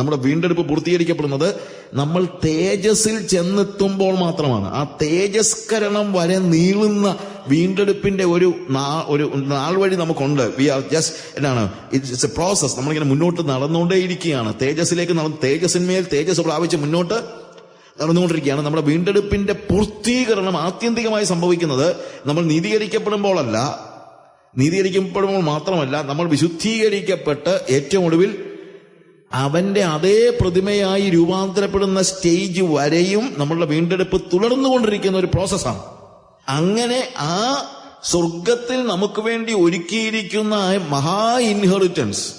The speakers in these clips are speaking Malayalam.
നമ്മുടെ വീണ്ടെടുപ്പ് പൂർത്തീകരിക്കപ്പെടുന്നത് നമ്മൾ തേജസ്സിൽ ചെന്നെത്തുമ്പോൾ മാത്രമാണ്. ആ തേജസ്കരണം വരെ നീളുന്ന വീണ്ടെടുപ്പിന്റെ ഒരു നാ- ഒരു നാൾ വഴി നമുക്കുണ്ട്. വി ആർ ജസ്റ്റ് എന്താണ് ഇറ്റ്സ് എ പ്രോസസ് നമ്മളിങ്ങനെ മുന്നോട്ട് നടന്നുകൊണ്ടേയിരിക്കുകയാണ്. തേജസ്സിലേക്ക് നടന്ന് തേജസ്സിന്മേൽ തേജസ് പ്രാപിച്ച് മുന്നോട്ട് നടന്നുകൊണ്ടിരിക്കുകയാണ്. നമ്മുടെ വീണ്ടെടുപ്പിന്റെ പൂർത്തീകരണം ആത്യന്തികമായി സംഭവിക്കുന്നത് നമ്മൾ നീതീകരിക്കപ്പെടുമ്പോഴല്ല നീതീകരിക്കപ്പെടുമ്പോൾ മാത്രമല്ല നമ്മൾ വിശുദ്ധീകരിക്കപ്പെട്ട് ഏറ്റവും ഒടുവിൽ അവന്റെ അതേ പ്രതിമയായി രൂപാന്തരപ്പെടുന്ന സ്റ്റേജ് വരെയും നമ്മളുടെ വീണ്ടെടുപ്പ് തുടർന്നുകൊണ്ടിരിക്കുന്ന ഒരു പ്രോസസ്സാണ്. അങ്ങനെ ആ സ്വർഗത്തിൽ നമുക്ക് വേണ്ടി ഒരുക്കിയിരിക്കുന്ന മഹാ ഇൻഹെറിറ്റൻസ്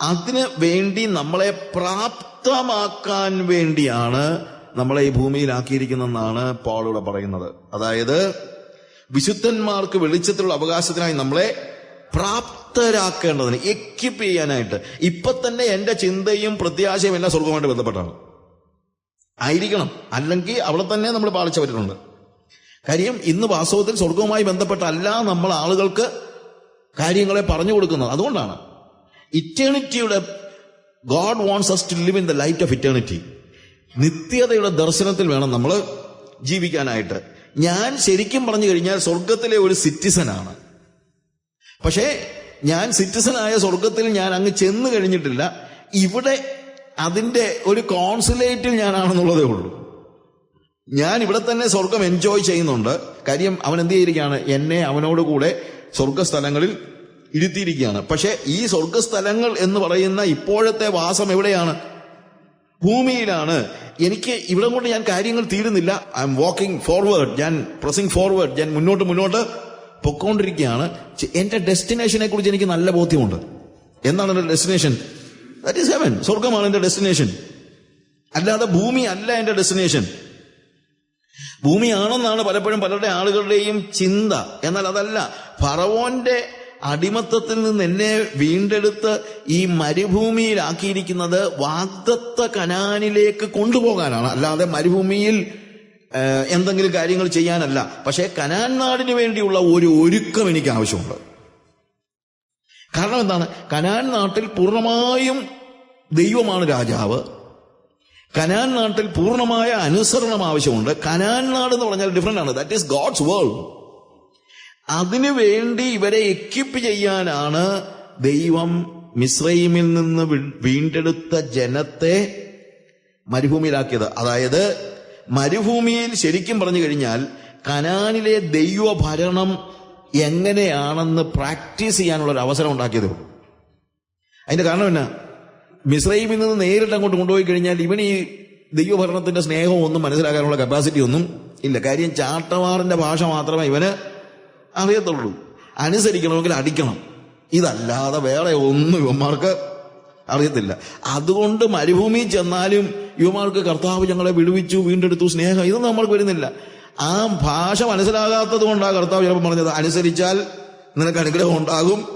അതിന് വേണ്ടി നമ്മളെ പ്രാപ്തമാക്കാൻ വേണ്ടിയാണ് നമ്മളെ ഈ ഭൂമിയിലാക്കിയിരിക്കുന്നതെന്നാണ് പോളിവിടെ പറയുന്നത്. അതായത് വിശുദ്ധന്മാർക്ക് വെളിച്ചത്തിലുള്ള അവകാശത്തിനായി നമ്മളെ പ്രാപ്തരാക്കേണ്ടതിന് എക്യുപ്പ് ചെയ്യാനായിട്ട് ഇപ്പൊ തന്നെ എന്റെ ചിന്തയും പ്രത്യാശയും എല്ലാം സ്വർഗമായിട്ട് ബന്ധപ്പെട്ടാണ്. ആയിരിക്കണം. അല്ലെങ്കിൽ അവിടെ തന്നെ നമ്മൾ പാളിച്ച പറ്റുന്നുണ്ട് കാര്യം ഇന്ന് വാസ്തവത്തിൽ സ്വർഗവുമായി ബന്ധപ്പെട്ടല്ല നമ്മൾ ആളുകൾക്ക് കാര്യങ്ങളെ പറഞ്ഞു കൊടുക്കുന്നത്. അതുകൊണ്ടാണ് ഇറ്റേണിറ്റിയുടെ God wants us to live in the light of eternity നിത്യതയുടെ ദർശനത്തിൽ വേണം നമ്മൾ ജീവിക്കാനായിട്ട്. ഞാൻ ശരിക്കും പറഞ്ഞു കഴിഞ്ഞാൽ സ്വർഗത്തിലെ ഒരു സിറ്റിസനാണ് പക്ഷേ ഞാൻ സിറ്റിസനായ സ്വർഗത്തിൽ ഞാൻ അങ്ങ് ചെന്ന് കഴിഞ്ഞിട്ടില്ല. ഇവിടെ അതിന്റെ ഒരു കോൺസുലേറ്റിൽ ഞാനാണെന്നുള്ളതേ ഉള്ളൂ. ഞാൻ ഇവിടെ തന്നെ സ്വർഗം എൻജോയ് ചെയ്യുന്നുണ്ട്. കാര്യം അവൻ എന്ത് ചെയ്തിരിക്കുകയാണ്? എന്നെ അവനോട് കൂടെ സ്വർഗസ്ഥലങ്ങളിൽ ഇരുത്തിയിരിക്കുകയാണ്. പക്ഷേ ഈ സ്വർഗസ്ഥലങ്ങൾ എന്ന് പറയുന്ന ഇപ്പോഴത്തെ വാസം എവിടെയാണ്? ഭൂമിയിലാണ്. എനിക്ക് ഇവിടെ കൊണ്ട് ഞാൻ കാര്യങ്ങൾ തീരുന്നില്ല. ഐ എം വാക്കിംഗ് ഫോർവേഡ് ഞാൻ പ്രസിംഗ് ഫോർവേഡ് ഞാൻ മുന്നോട്ട് മുന്നോട്ട് പൊക്കോണ്ടിരിക്കുകയാണ്. എന്റെ ഡെസ്റ്റിനേഷനെ കുറിച്ച് എനിക്ക് നല്ല ബോധ്യമുണ്ട്. എന്താണ് എന്റെ ഡെസ്റ്റിനേഷൻ ദാറ്റ് ഈസ് ഹെവൻ സ്വർഗമാണ് എന്റെ ഡെസ്റ്റിനേഷൻ അല്ലാതെ ഭൂമി അല്ല എന്റെ ഡെസ്റ്റിനേഷൻ ഭൂമിയാണെന്നാണ് പലപ്പോഴും പലരുടെ ആളുകളുടെയും ചിന്ത. എന്നാൽ അതല്ല ഫറവോന്റെ അടിമത്തത്തിൽ നിന്ന് എന്നെ വീണ്ടെടുത്ത് ഈ മരുഭൂമിയിലാക്കിയിരിക്കുന്നത് വാഗ്ദത്ത കനാനിലേക്ക് കൊണ്ടുപോകാനാണ്. അല്ലാതെ മരുഭൂമിയിൽ എന്തെങ്കിലും കാര്യങ്ങൾ ചെയ്യാനല്ല. പക്ഷേ കനാൻ നാടിന് വേണ്ടിയുള്ള ഒരു ഒരുക്കം എനിക്ക് ആവശ്യമുണ്ട് കാരണം എന്താണ്? കനാൻ നാട്ടിൽ പൂർണമായും ദൈവമാണ് രാജാവ്. കനാൻ നാട്ടിൽ പൂർണമായ അനുസരണം ആവശ്യമുണ്ട്. കനാൻ നാട് എന്ന് പറഞ്ഞാൽ ഡിഫറെന്റ് ആണ്. ദാറ്റ് ഈസ് ഗോഡ്സ് വേൾഡ് അതിനു വേണ്ടി ഇവരെ എക്യുപ്പ് ചെയ്യാനാണ് ദൈവം മിസ്രൈമിൽ നിന്ന് വീണ്ടെടുത്ത ജനത്തെ മരുഭൂമിയിലാക്കിയത്. അതായത് മരുഭൂമിയിൽ ശരിക്കും പറഞ്ഞു കഴിഞ്ഞാൽ കനാനിലെ ദൈവഭരണം എങ്ങനെയാണെന്ന് പ്രാക്ടീസ് ചെയ്യാനുള്ള ഒരു അവസരം ഉണ്ടാക്കിയത് അതിന്റെ കാരണം എന്നാ? മിശ്രൈമിൽ നിന്ന് നേരിട്ട് അങ്ങോട്ട് കൊണ്ടുപോയി കഴിഞ്ഞാൽ ഇവൻ ഈ ദൈവഭരണത്തിന്റെ സ്നേഹവും ഒന്നും മനസ്സിലാക്കാനുള്ള കപ്പാസിറ്റി ഒന്നും ഇല്ല. കാര്യം ചാട്ടവാറിന്റെ ഭാഷ മാത്രമേ ഇവന് അറിയത്തുള്ളൂ. അനുസരിക്കണമെങ്കിൽ അടിക്കണം. ഇതല്ലാതെ വേറെ ഒന്നും ഇവന്മാർക്ക് അറിയത്തില്ല. അതുകൊണ്ട് മരുഭൂമിയിൽ ചെന്നാലും യുവമാർക്ക് കർത്താവ് ഞങ്ങളെ വിടുവിച്ചു വീണ്ടെടുത്തു സ്നേഹം. ഇതൊന്നും നമ്മൾക്ക് വരുന്നില്ല. ആ ഭാഷ മനസ്സിലാകാത്തത് കൊണ്ടാണ് കർത്താവ് ചിലപ്പോൾ പറഞ്ഞത് അനുസരിച്ചാൽ നിനക്ക് അനുഗ്രഹം ഉണ്ടാകും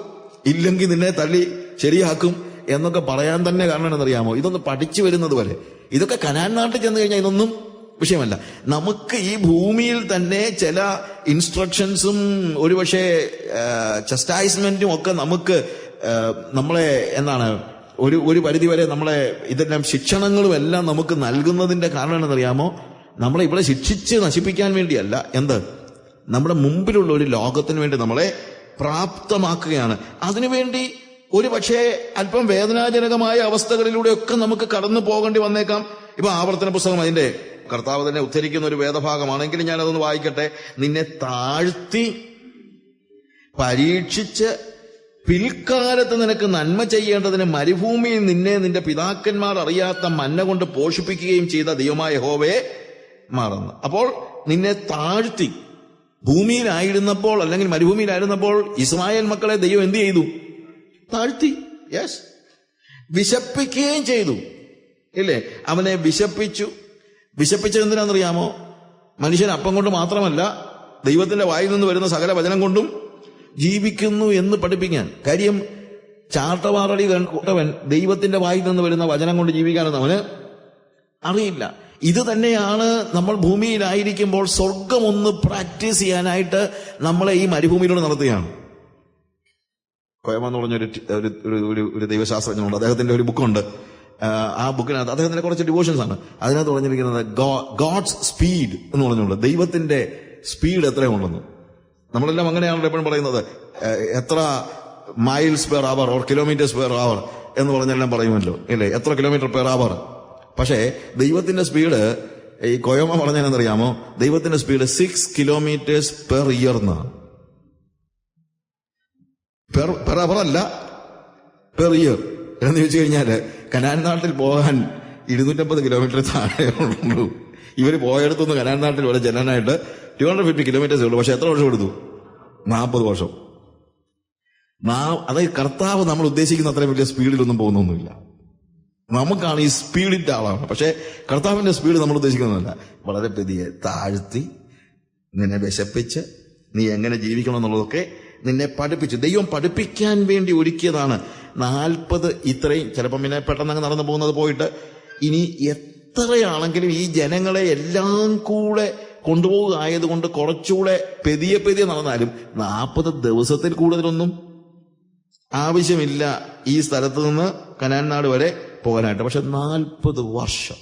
ഇല്ലെങ്കിൽ നിന്നെ തള്ളി ശരിയാക്കും എന്നൊക്കെ പറയാൻ തന്നെ കാരണം എന്നറിയാമോ ഇതൊന്ന് പഠിച്ചു വരുന്നത് വരെ. ഇതൊക്കെ കനാൻ നാട്ടിൽ ചെന്ന് കഴിഞ്ഞാൽ ഇതൊന്നും വിഷയമല്ല. നമുക്ക് ഈ ഭൂമിയിൽ തന്നെ ചില ഇൻസ്ട്രക്ഷൻസും ഒരുപക്ഷെ ചസ്റ്റൈസ്മെന്റും ഒക്കെ നമുക്ക് നമ്മളെ എന്താണ് ഒരു ഒരു പരിധിവരെ നമ്മളെ ഇതെല്ലാം ശിക്ഷണങ്ങളും എല്ലാം നമുക്ക് നൽകുന്നതിന്റെ കാരണം എന്നറിയാമോ നമ്മളെ ഇവിടെ ശിക്ഷിച്ച് നശിപ്പിക്കാൻ വേണ്ടിയല്ല. എന്ത്? നമ്മുടെ മുമ്പിലുള്ള ഒരു ലോകത്തിന് വേണ്ടി നമ്മളെ പ്രാപ്തമാക്കുകയാണ്. അതിനുവേണ്ടി ഒരു പക്ഷേ അല്പം വേദനാജനകമായ അവസ്ഥകളിലൂടെയൊക്കെ നമുക്ക് കടന്നു പോകേണ്ടി വന്നേക്കാം. ഇപ്പൊ ആവർത്തന പുസ്തകം അതിന്റെ കർത്താവ് തന്നെ ഉദ്ധരിക്കുന്ന ഒരു വേദഭാഗമാണെങ്കിലും ഞാനതൊന്ന് വായിക്കട്ടെ. നിന്നെ താഴ്ത്തി പരീക്ഷിച്ച് പിൽക്കാലത്ത് നിനക്ക് നന്മ ചെയ്യേണ്ടതിന് മരുഭൂമിയിൽ നിന്നെ നിന്റെ പിതാക്കന്മാർ അറിയാത്ത മന്ന കൊണ്ട് പോഷിപ്പിക്കുകയും ചെയ്ത ദൈവമായ ഹോവയെ മാറുന്നു. അപ്പോൾ നിന്നെ താഴ്ത്തി ഭൂമിയിലായിരുന്നപ്പോൾ അല്ലെങ്കിൽ മരുഭൂമിയിലായിരുന്നപ്പോൾ ഇസ്രായേൽ മക്കളെ ദൈവം എന്ത് ചെയ്തു? താഴ്ത്തി. യെസ് വിശപ്പിക്കുകയും ചെയ്തു. ഇല്ലേ? അവനെ വിശപ്പിച്ചു. വിശപ്പിച്ചത് എന്തിനാണെന്നറിയാമോ? മനുഷ്യൻ അപ്പം കൊണ്ട് മാത്രമല്ല ദൈവത്തിന്റെ വായിൽ നിന്ന് വരുന്ന സകല വചനം കൊണ്ടും ജീവിക്കുന്നു എന്ന് പഠിപ്പിക്കാൻ. കാര്യം ചാട്ടവാറടി കൂട്ടവൻ ദൈവത്തിന്റെ വായിൽ നിന്ന് വരുന്ന വചനം കൊണ്ട് ജീവിക്കാനെന്ന് അവന് അറിയില്ല. ഇത് തന്നെയാണ് നമ്മൾ ഭൂമിയിലായിരിക്കുമ്പോൾ സ്വർഗം ഒന്ന് പ്രാക്ടീസ് ചെയ്യാനായിട്ട് നമ്മളെ ഈ മരുഭൂമിയിലൂടെ നടത്തുകയാണ്. കോയമെന്ന് പറഞ്ഞൊരു ഒരു ഒരു- ദൈവശാസ്ത്രജ്ഞനുണ്ട്. അദ്ദേഹത്തിന്റെ ഒരു ബുക്കുണ്ട്. ആ ബുക്കിനകത്ത് അദ്ദേഹത്തിന്റെ കുറച്ച് ഡിവോഷൻസ് ആണ്. അതിനകത്ത് പറഞ്ഞിരിക്കുന്നത് ഗോഡ്സ് സ്പീഡ് എന്ന് പറഞ്ഞുകൊണ്ട് ദൈവത്തിന്റെ സ്പീഡ് എത്രയുണ്ടെന്ന്. നമ്മളെല്ലാം അങ്ങനെയാണല്ലോ എപ്പോഴും പറയുന്നത്. എത്ര miles per hour or kilometres per hour എന്ന് പറഞ്ഞെല്ലാം പറയുമല്ലോ. ഇല്ലേ? എത്ര കിലോമീറ്റർ പെർ അവർ പക്ഷേ ദൈവത്തിന്റെ സ്പീഡ് ഈ കൊയമ പറഞ്ഞെന്നറിയാമോ ദൈവത്തിന്റെ speed six kilometres per year എന്നാണ് പെർ പെർ അവർ അല്ല പെർ ഇയർ എന്ന് ചോദിച്ചു കഴിഞ്ഞാൽ കനാൻ നാട്ടിൽ പോകാൻ ഇരുന്നൂറ്റമ്പത് കിലോമീറ്റർ താഴെ ഉള്ളൂ. ഇവർ പോയടത്തുനിന്ന് കനാൻ നാട്ടിൽ വരെ ചെല്ലാനായിട്ട് ടു ഹൺഡ്രഡ് ഫിഫ്റ്റി കിലോമീറ്റേഴ്സ് ഉള്ളൂ. പക്ഷെ എത്ര വർഷം എടുത്തു? നാൽപ്പത് വർഷം. അതായത് കർത്താവ് നമ്മൾ ഉദ്ദേശിക്കുന്ന അത്രയും വലിയ സ്പീഡിലൊന്നും പോകുന്നൊന്നുമില്ല. നമുക്കാണ് ഈ സ്പീഡിന്റെ ആളാണ്. പക്ഷെ കർത്താവിന്റെ സ്പീഡ് നമ്മൾ ഉദ്ദേശിക്കുന്നതല്ല. വളരെ പ്രതിയെ താഴ്ത്തി നിന്നെ വിശപ്പിച്ച് നീ എങ്ങനെ ജീവിക്കണം എന്നുള്ളതൊക്കെ നിന്നെ പഠിപ്പിച്ചു. ദൈവം പഠിപ്പിക്കാൻ വേണ്ടി ഒരുക്കിയതാണ്. നാൽപ്പത് ഇത്രയും ചിലപ്പം പിന്നെ പെട്ടെന്ന് അങ്ങ് നടന്നു പോകുന്നത് പോയിട്ട് ഇനി എത്രയാണെങ്കിലും ഈ ജനങ്ങളെ എല്ലാം കൂടെ കൊണ്ടുപോകുക ആയതുകൊണ്ട് കുറച്ചുകൂടെ പെതിയെ പെതിയെ നടന്നാലും നാൽപ്പത് ദിവസത്തിൽ കൂടുതലൊന്നും ആവശ്യമില്ല ഈ സ്ഥലത്ത് നിന്ന് കനാൻ നാട് വരെ പോകാനായിട്ട്. പക്ഷെ നാൽപ്പത് വർഷം.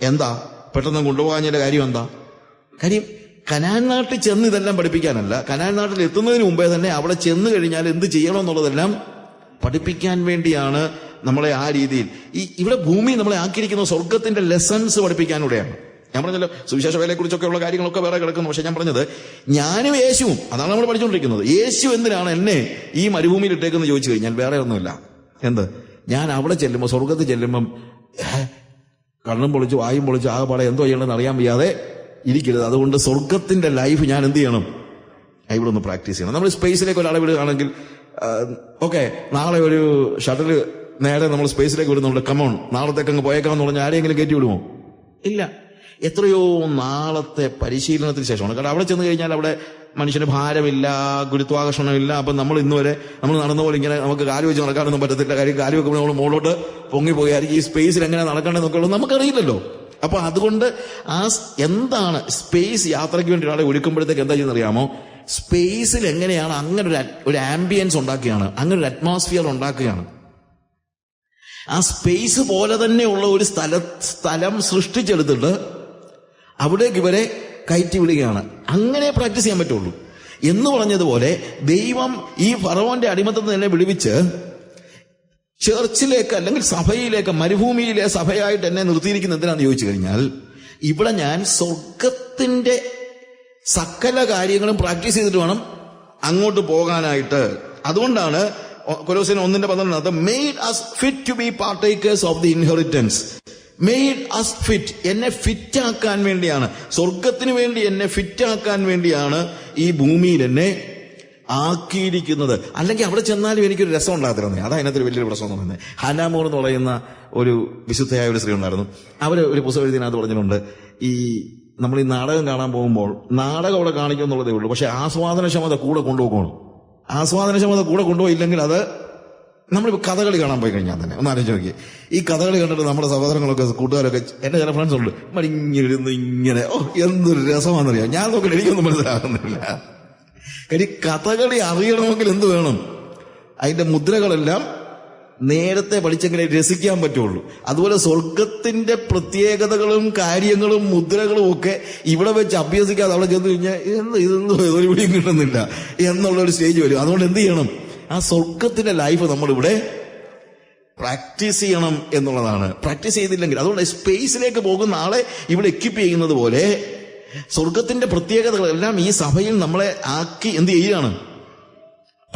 എന്താ? പെട്ടെന്ന് കൊണ്ടുപോകാഞ്ഞതിന്റെ കാര്യം എന്താ? കാര്യം കനാൻ നാട്ടിൽ ചെന്ന് ഇതെല്ലാം പഠിപ്പിക്കാനല്ല. കനാൻ നാട്ടിൽ എത്തുന്നതിന് മുമ്പേ തന്നെ അവിടെ ചെന്ന് കഴിഞ്ഞാൽ എന്ത് ചെയ്യണം എന്നുള്ളതെല്ലാം പഠിപ്പിക്കാൻ വേണ്ടിയാണ് നമ്മളെ ആ രീതിയിൽ. ഈ ഇവിടെ ഭൂമി നമ്മളെ ആക്കിയിരിക്കുന്ന സ്വർഗത്തിന്റെ ലെസൺസ് പഠിപ്പിക്കാനൂടെയാണ് ഞാൻ പറഞ്ഞല്ലോ സുവിശേഷ വേലയെ കുറിച്ചൊക്കെ ഉള്ള കാര്യങ്ങളൊക്കെ വേറെ കിടക്കുന്നു. പക്ഷെ ഞാൻ പറഞ്ഞത് ഞാനും യേശുവും അതാണ് നമ്മൾ പഠിച്ചുകൊണ്ടിരിക്കുന്നത്. യേശു എന്തിനാണ് എന്നെ ഈ മരുഭൂമിയിൽ ഇട്ടേക്കെന്ന് ചോദിച്ചു കഴിഞ്ഞാൽ വേറെ ഒന്നുമില്ല. എന്ത്? ഞാൻ അവിടെ ചെല്ലുമ്പോൾ സ്വർഗത്തിൽ ചെല്ലുമ്പം കണ്ണും പൊളിച്ച് വായും പൊളിച്ച് ആകെപ്പാടെ എന്തോ ചെയ്യണമെന്ന് അറിയാൻ വയ്യാതെ ഇരിക്കരുത്. അതുകൊണ്ട് സ്വർഗത്തിന്റെ ലൈഫ് ഞാൻ എന്ത് ചെയ്യണം? ഇവിടെ ഒന്ന് പ്രാക്ടീസ് ചെയ്യണം. നമ്മൾ സ്പേസിലേക്ക് ഒരാളെ വിടുകയാണെങ്കിൽ ഓക്കെ നാളെ ഒരു ഷട്ടിൽ നേരെ നമ്മൾ സ്പേസിലേക്ക് വിടുന്നുണ്ട്. കമോൺ നാളത്തേക്ക് അങ്ങ് പോയേക്കാന്ന് പറഞ്ഞാൽ ആരെങ്കിലും കയറ്റി വിടുമോ? ഇല്ല. എത്രയോ നാളത്തെ പരിശീലനത്തിന് ശേഷമാണ്. കാരണം അവിടെ ചെന്ന് കഴിഞ്ഞാൽ അവിടെ മനുഷ്യന് ഭാരമില്ല ഗുരുത്വാകർഷണമില്ല. അപ്പം നമ്മൾ ഇന്ന് വരെ നമ്മൾ നടന്ന പോലെ ഇങ്ങനെ നമുക്ക് കാൽ വെച്ച് നടക്കാനൊന്നും പറ്റത്തില്ല. കാര്യം കാൽ വെക്കുമ്പോൾ നമ്മൾ മുകളിലോട്ട് പൊങ്ങി പോയായിരിക്കും ഈ സ്പേസിൽ എങ്ങനെ നടക്കേണ്ടതെന്നൊക്കെ ഉള്ളത് നമുക്കറിയില്ലല്ലോ. അപ്പൊ അതുകൊണ്ട് ആ എന്താണ് സ്പേസ് യാത്രയ്ക്ക് വേണ്ടി ഒരാളെ ഒരുക്കുമ്പോഴത്തേക്ക് എന്താ ചെയ്യുന്നത് അറിയാമോ? സ്പേസിൽ എങ്ങനെയാണ് അങ്ങനെ ഒരു ഒരു ആംബിയൻസ് ഉണ്ടാക്കുകയാണ്. അങ്ങനെ ഒരു അറ്റ്മോസ്ഫിയർ ഉണ്ടാക്കുകയാണ്. ആ സ്പേസ് പോലെ തന്നെയുള്ള ഒരു സ്ഥല സ്ഥലം സൃഷ്ടിച്ചെടുത്തിട്ട് അവിടേക്ക് ഇവരെ കയറ്റി വിടുകയാണ്. അങ്ങനെ പ്രാക്ടീസ് ചെയ്യാൻ പറ്റുള്ളൂ. എന്ന് പറഞ്ഞതുപോലെ ദൈവം ഈ ഫറവോന്റെ അടിമത്തത്തിൽ തന്നെ വിടുവിച്ച് ചർച്ചിലേക്ക് അല്ലെങ്കിൽ സഭയിലേക്ക് മരുഭൂമിയിലെ സഭയായിട്ട് എന്നെ നിർത്തിയിരിക്കുന്ന എന്തിനാന്ന് ചോദിച്ചു കഴിഞ്ഞാൽ ഇവിടെ ഞാൻ സ്വർഗത്തിന്റെ സകല കാര്യങ്ങളും പ്രാക്ടീസ് ചെയ്തിട്ട് വേണം അങ്ങോട്ട് പോകാനായിട്ട്. അതുകൊണ്ടാണ് കൊലോസിന് ഒന്നിന്റെ പന്ത്രണ്ടിനകത്ത് made us fit to be partakers of the inheritance made us fit എന്നെ ഫിറ്റ് ആക്കാൻ വേണ്ടിയാണ്. സ്വർഗത്തിന് വേണ്ടി എന്നെ ഫിറ്റ് ആക്കാൻ വേണ്ടിയാണ് ഈ ഭൂമിയിൽ എന്നെ ആക്കിയിരിക്കുന്നത്. അല്ലെങ്കിൽ അവിടെ ചെന്നാലും എനിക്കൊരു രസം ഉണ്ടാകത്തില്ല അതാ അതിനകത്തൊരു വലിയൊരു പ്രശ്നം എന്ന് പറയുന്നത്. ഹനാമോർ എന്ന് പറയുന്ന ഒരു വിശുദ്ധയായ ഒരു സ്ത്രീ ഉണ്ടായിരുന്നു. അവർ ഒരു പുസ്തകം എഴുതിനകത്ത് പറഞ്ഞിട്ടുണ്ട് ഈ നമ്മൾ ഈ നാടകം കാണാൻ പോകുമ്പോൾ നാടകം അവിടെ കാണിക്കും എന്നുള്ളതേ ഉള്ളൂ. പക്ഷെ ആസ്വാദനക്ഷമത കൂടെ കൊണ്ടുപോകണം. ആസ്വാദനക്ഷമത കൂടെ കൊണ്ടുപോയില്ലെങ്കിൽ അത് നമ്മളിപ്പോൾ കഥകളി കാണാൻ പോയി കഴിഞ്ഞാൽ തന്നെ. ഒന്ന് ആലോചിച്ച് നോക്കി ഈ കഥകളി കണ്ടിട്ട് നമ്മുടെ സഹോദരങ്ങളൊക്കെ കൂട്ടുകാരൊക്കെ എന്റെ ചില ഫ്രണ്ട്സ് ഉണ്ട്. മടിഞ്ഞിരുന്ന് ഇങ്ങനെ ഓ എന്തൊരു രസമാണെന്നറിയാം? ഞാൻ നോക്കില്ല എനിക്കൊന്നും മനസ്സിലാകുന്നില്ല. കാര്യം കഥകളി അറിയണമെങ്കിൽ എന്ത് വേണം? അതിന്റെ മുദ്രകളെല്ലാം നേരത്തെ പഠിച്ചെങ്കിലേ രസിക്കാൻ പറ്റുള്ളൂ. അതുപോലെ സ്വർഗത്തിന്റെ പ്രത്യേകതകളും കാര്യങ്ങളും മുദ്രകളും ഒക്കെ ഇവിടെ വെച്ച് അഭ്യസിക്കാതെ അവിടെ ചെന്ന് കഴിഞ്ഞാൽ എന്ത് ഇതൊന്നും ഒരു പിടിയും കിട്ടുന്നില്ല എന്നുള്ള ഒരു സ്റ്റേജ് വരും. അതുകൊണ്ട് എന്ത് ചെയ്യണം? ആ സ്വർഗത്തിന്റെ ലൈഫ് നമ്മളിവിടെ പ്രാക്ടീസ് ചെയ്യണം എന്നുള്ളതാണ്. പ്രാക്ടീസ് ചെയ്തില്ലെങ്കിൽ അതുകൊണ്ട് സ്പേസിലേക്ക് പോകുന്ന ആളെ ഇവിടെ എക്യുപ്പ് ചെയ്യുന്നത് പോലെ സ്വർഗത്തിന്റെ പ്രത്യേകതകളെല്ലാം ഈ സഭയിൽ നമ്മളെ ആക്കി എന്ത് ചെയ്യുകയാണ്?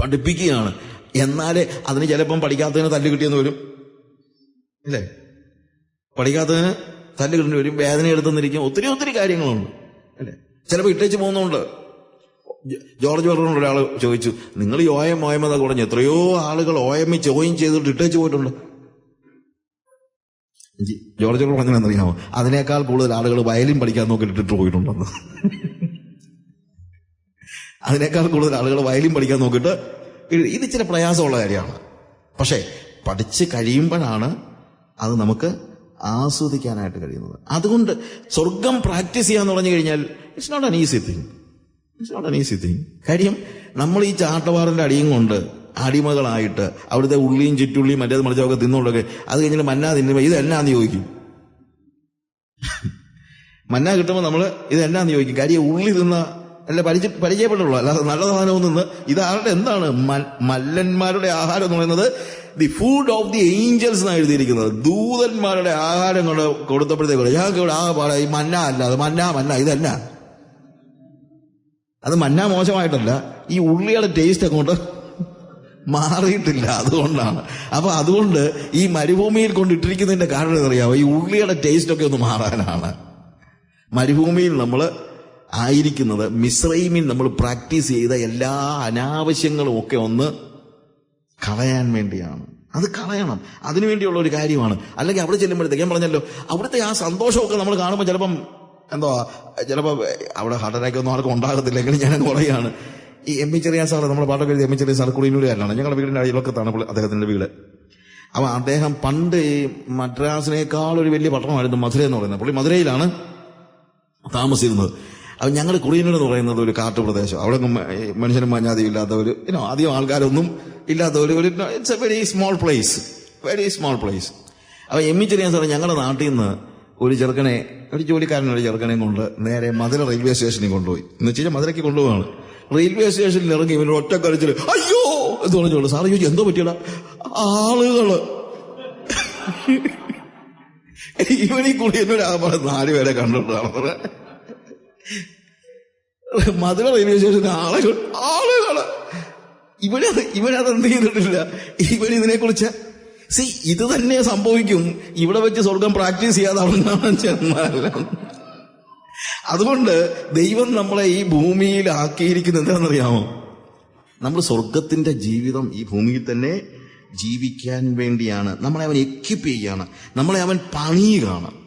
പഠിപ്പിക്കുകയാണ്. എന്നാലേ അതിന് ചിലപ്പം പഠിക്കാത്തതിന് തല്ല് കിട്ടിയെന്ന് വരും. ഇല്ലേ? പഠിക്കാത്തതിന് തല്ല് കിട്ടേണ്ടി വരും. വേദന എടുത്തെന്നിരിക്കും ഒത്തിരി ഒത്തിരി കാര്യങ്ങളുണ്ട്. അല്ലേ ചിലപ്പോൾ ഇട്ടേച്ച് പോകുന്നുണ്ട് ജോർജ് പറഞ്ഞ ഒരാൾ ചോദിച്ചു നിങ്ങൾ ഈ ഓയം എന്നൊക്കെ പറഞ്ഞു എത്രയോ ആളുകൾ ഓയമ്മി ചോയും ചെയ്തിട്ട് ഇട്ടേച്ച് പോയിട്ടുണ്ട്. ജോർജ് ജോർജ് പറഞ്ഞതെന്നറിയാമോ അതിനേക്കാൾ കൂടുതൽ ആളുകൾ വയലിൻ പഠിക്കാൻ നോക്കി ഇട്ടിട്ട് പോയിട്ടുണ്ടെന്ന്. അതിനേക്കാൾ കൂടുതൽ ആളുകൾ വയലിൻ പഠിക്കാൻ നോക്കിയിട്ട് ഇത് ഇച്ചിരി പ്രയാസമുള്ള കാര്യമാണ്. പക്ഷേ പഠിച്ച് കഴിയുമ്പോഴാണ് അത് നമുക്ക് ആസ്വദിക്കാനായിട്ട് കഴിയുന്നത്. അതുകൊണ്ട് സ്വർഗം പ്രാക്ടീസ് ചെയ്യാന്ന് പറഞ്ഞു കഴിഞ്ഞാൽ it's not an easy thing it's not an easy thing കാര്യം നമ്മൾ ഈ ചാട്ടവാറിന്റെ അടിയും കൊണ്ട് അടിമകളായിട്ട് അവിടുത്തെ ഉള്ളിയും ചുറ്റുള്ളിയും മറ്റേത് മറിച്ചൊക്കെ തിന്നുകൊണ്ടൊക്കെ അത് കഴിഞ്ഞിട്ട് മന്നാ തിന്നുമ്പോൾ ഇത് എന്നാന്ന് ചോദിക്കും. മന്നാ കിട്ടുമ്പോൾ നമ്മൾ ഇത് എന്നാന്ന് ചോദിക്കും. കാര്യം ഉള്ളി തിന്ന അല്ല പരിചയ പരിചയപ്പെട്ടുള്ളൂ അല്ലാതെ നല്ല സാധനവും നിന്ന് ഇതാരുടെ എന്താണ്? മല്ലന്മാരുടെ ആഹാരം എന്ന് പറയുന്നത് the food of the angels എന്നാണ് എഴുതിയിരിക്കുന്നത്. ദൂതന്മാരുടെ ആഹാരം കൊണ്ട് കൊടുത്തപ്പോഴത്തേക്ക് ഞങ്ങൾക്ക് ഇവിടെ ആ പാടാ ഈ മന്ന അല്ല അത് മന്ന മന്ന ഇതല്ല അത് മന്ന മോശമായിട്ടല്ല ഈ ഉള്ളിയുടെ ടേസ്റ്റ് അങ്ങോട്ട് മാറിയിട്ടില്ല അതുകൊണ്ടാണ്. അപ്പൊ അതുകൊണ്ട് ഈ മരുഭൂമിയിൽ കൊണ്ടിട്ടിരിക്കുന്നതിന്റെ കാരണം എന്നറിയാമോ ഈ ഉള്ളിയുടെ ടേസ്റ്റ് ഒക്കെ ഒന്ന് മാറാനാണ്. മരുഭൂമിയിൽ നമ്മൾ ആയിരിക്കുന്നത് മിശ്രൈമിൽ നമ്മൾ പ്രാക്ടീസ് ചെയ്ത എല്ലാ അനാവശ്യങ്ങളും ഒക്കെ ഒന്ന് കളയാൻ വേണ്ടിയാണ്. അത് കളയണം. അതിനുവേണ്ടിയുള്ള ഒരു കാര്യമാണ്. അല്ലെങ്കിൽ അവിടെ ചെല്ലുമ്പോഴത്തേക്ക് ഞാൻ പറഞ്ഞല്ലോ അവിടുത്തെ ആ സന്തോഷമൊക്കെ നമ്മൾ കാണുമ്പോൾ ചിലപ്പം എന്തോ ചിലപ്പോൾ അവിടെ ഹാർട്ട് അറ്റാക്ക് ഒന്നും ആർക്കും ഉണ്ടാകത്തില്ലെങ്കിൽ ഞാൻ കുറയാണ് ഈ എം പി ചെറിയ സാറ് നമ്മുടെ പാട്ടൊക്കെ എഴുതി എം പി ചെറിയ സാർ കുടിയിലൂടെയല്ലാണ് ഞങ്ങളുടെ വീടിന്റെ അയൽവക്കത്താണ് അദ്ദേഹത്തിന്റെ വീട്. അപ്പൊ അദ്ദേഹം പണ്ട് ഈ മദ്രാസിനേക്കാൾ ഒരു വലിയ പട്ടണമായിരുന്നു മധുര എന്ന് പറയുന്നത്. പുള്ളി മധുരയിലാണ് താമസിച്ചിരുന്നത്. അപ്പൊ ഞങ്ങൾ കുടിയനൂർ എന്ന് പറയുന്നത് ഒരു കാട്ടു പ്രദേശം. അവിടെ മനുഷ്യനും മഞ്ഞാതിയും ഇല്ലാത്ത ഒരു അധികം ആൾക്കാരൊന്നും ഇല്ലാത്ത ഒരു it's a very small place very small place അപ്പൊ എം ഇ ചെറിയ സാറേ ഞങ്ങളുടെ നാട്ടിൽ നിന്ന് ഒരു ചെറുക്കനെ ഒരു ജോലിക്കാരനൊരു ചെറുക്കനെ കൊണ്ട് നേരെ മധുര റെയിൽവേ സ്റ്റേഷനിൽ കൊണ്ടുപോയി. എന്ന് വെച്ച് കഴിഞ്ഞാൽ മധുരയ്ക്ക് കൊണ്ടുപോവാണ്. റെയിൽവേ സ്റ്റേഷനിൽ ഇറങ്ങി ഇവർ ഒറ്റ കരച്ചിൽ അയ്യോ! എന്ന് പറഞ്ഞോളൂ സാറ് ചോദിച്ചു എന്തോ പറ്റിയടാ? ആളുകൾ. ഇവനീ കൂടി എന്നൊരു ആപാട് നാല് പേരെ കണ്ടിട്ടാണ് മധുര റെയിൽവേ സ്റ്റേഷനിൽ ആളുകൾ ആളുകൾ. ഇവനത് ഇവനത് എന്ത് ചെയ്തിട്ടില്ല. ഇവൻ കുറിച്ച് സി ഇത് തന്നെ സംഭവിക്കും. ഇവിടെ വെച്ച് സ്വർഗം പ്രാക്ടീസ് ചെയ്യാതെ അവിടെ കാണാൻ അതുകൊണ്ട് ദൈവം നമ്മളെ ഈ ഭൂമിയിൽ ആക്കിയിരിക്കുന്നത് എന്താണെന്നറിയാമോ നമ്മൾ സ്വർഗത്തിന്റെ ജീവിതം ഈ ഭൂമിയിൽ തന്നെ ജീവിക്കാൻ വേണ്ടിയാണ്. നമ്മളെ അവൻ എക്യുപ്പ് ചെയ്യുകയാണ് നമ്മളെ അവൻ പണിയുകയാണ്